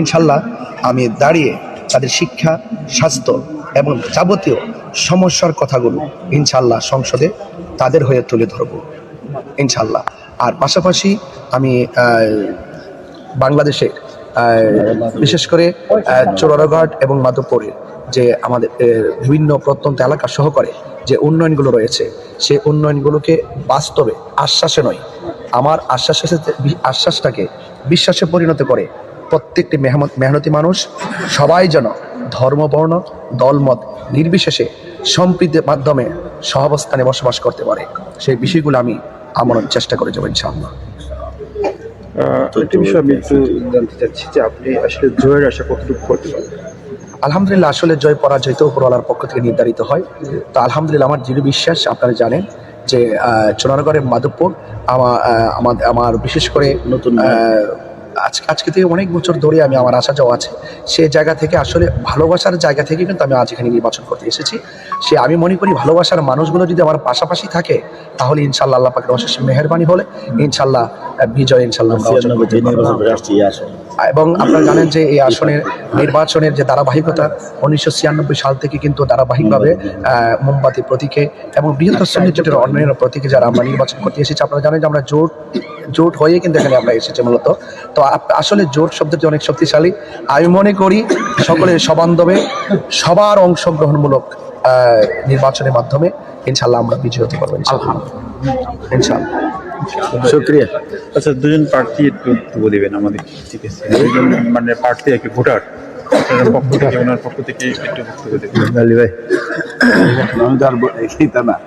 ইনশাল্লাহ আমি দাঁড়িয়ে তাদের শিক্ষা, স্বাস্থ্য এবং যাবতীয় সমস্যার কথাগুলো ইনশাল্লাহ সংসদে তাদের হয়ে তুলে ধরব, ইনশাল্লাহ। আর পাশাপাশি আমি বাংলাদেশে বিশেষ করে চোরারঘাট এবং মাধবপুরের যে আমাদের বিভিন্ন প্রত্যন্ত এলাকা সহকারে যে উন্নয়নগুলো রয়েছে, সে উন্নয়নগুলোকে বাস্তবে আশ্বাসে নয়, আমার আশ্বাসে আশ্বাসটাকে বিশ্বাসে পরিণত করে প্রত্যেকটি মেহমত মেহনতি মানুষ সবাই যেন ধর্ম বর্ণ দলমত নির্বিশেষে সম্প্রীতির মাধ্যমে সহাবস্থানে বসবাস করতে পারে। সেই বিষয়গুলো আমি আমার চেষ্টা করে যাব ইনশাআল্লাহ। একটি বিষয় আমি একটু জানতে চাচ্ছি যে আপনি আসলে জয়ের আশা কতটুকু করতে পারেন? আলহামদুলিল্লাহ আসলে জয় পরাজয় তো উপরওয়ালার পক্ষ থেকে নির্ধারিত হয়। তো আলহামদুলিল্লাহ আমার দৃঢ় বিশ্বাস আপনারা জানেন যে চুনারগড়ের মাধবপুর আমার আমার আমার বিশেষ করে নতুন আজকে আজকে থেকে অনেক বছর ধরে আমি আমার আসা যাওয়া আছে। সে জায়গা থেকে আসলে ভালোবাসার জায়গা থেকে কিন্তু আমি আজ এখানে নির্বাচন করতে এসেছি। সে আমি মনে করি ভালোবাসার মানুষগুলো যদি আমার পাশাপাশি থাকে তাহলে ইনশাল্লাহ আল্লাহ পাকের অশেষ মেহরবানি হলে ইনশাল্লাহ বিজয় ইনশাল্লাহ এবং আপনারা জানেন যে এই আসনের নির্বাচনের যে ধারাবাহিকতা উনিশশো ছিয়ানব্বই সাল থেকে কিন্তু ধারাবাহিকভাবে মোমবাতি প্রতীকে এবং বৃহত্তর জোটের অন্যান্য প্রতীকে যারা আমরা নির্বাচন করতে এসেছি, আপনারা জানেন যে আমরা জোট জোট হয়ে কিন্তু এখানে আমরা এসেছি মূলত। তো আসলে জোট শব্দটি অনেক শক্তিশালী। আমি মনে করি সকলের সবান্ধবে সবার অংশগ্রহণমূলক নির্বাচনের মাধ্যমে ইনশাল্লাহ আমরা বিজয় হতে পারব ইনশাল্লাহ ইনশাল্লাহ শুক্রিয়া। আচ্ছা দুজন প্রার্থী একটু বক্তব্য দেবেন আমাদের। ঠিক আছে দুজন মানে প্রার্থী একটি ভোটার। আপনার পক্ষ থেকে ওনার পক্ষ থেকে একটু বক্তব্য দেবেন। আমি তো আর ব- না।